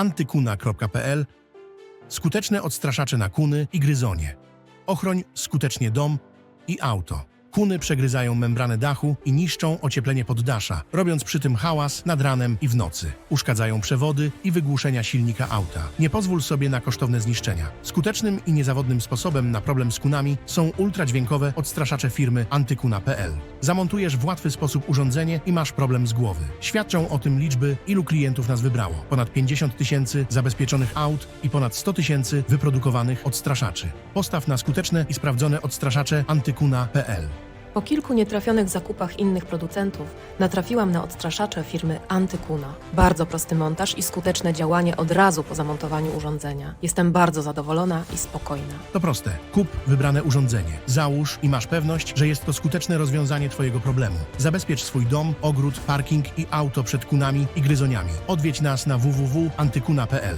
antykuna.pl Skuteczne odstraszacze na kuny i gryzonie. Ochroń skutecznie dom i auto. Kuny przegryzają membranę dachu i niszczą ocieplenie poddasza, robiąc przy tym hałas nad ranem i w nocy. Uszkadzają przewody i wygłuszenia silnika auta. Nie pozwól sobie na kosztowne zniszczenia. Skutecznym i niezawodnym sposobem na problem z kunami są ultradźwiękowe odstraszacze firmy antykuna.pl. Zamontujesz w łatwy sposób urządzenie i masz problem z głowy. Świadczą o tym liczby, ilu klientów nas wybrało. Ponad 50 tysięcy zabezpieczonych aut i ponad 100 tysięcy wyprodukowanych odstraszaczy. Postaw na skuteczne i sprawdzone odstraszacze antykuna.pl. Po kilku nietrafionych zakupach innych producentów natrafiłam na odstraszacze firmy Antykuna. Bardzo prosty montaż i skuteczne działanie od razu po zamontowaniu urządzenia. Jestem bardzo zadowolona i spokojna. To proste. Kup wybrane urządzenie, załóż i masz pewność, że jest to skuteczne rozwiązanie Twojego problemu. Zabezpiecz swój dom, ogród, parking i auto przed kunami i gryzoniami. Odwiedź nas na www.antykuna.pl.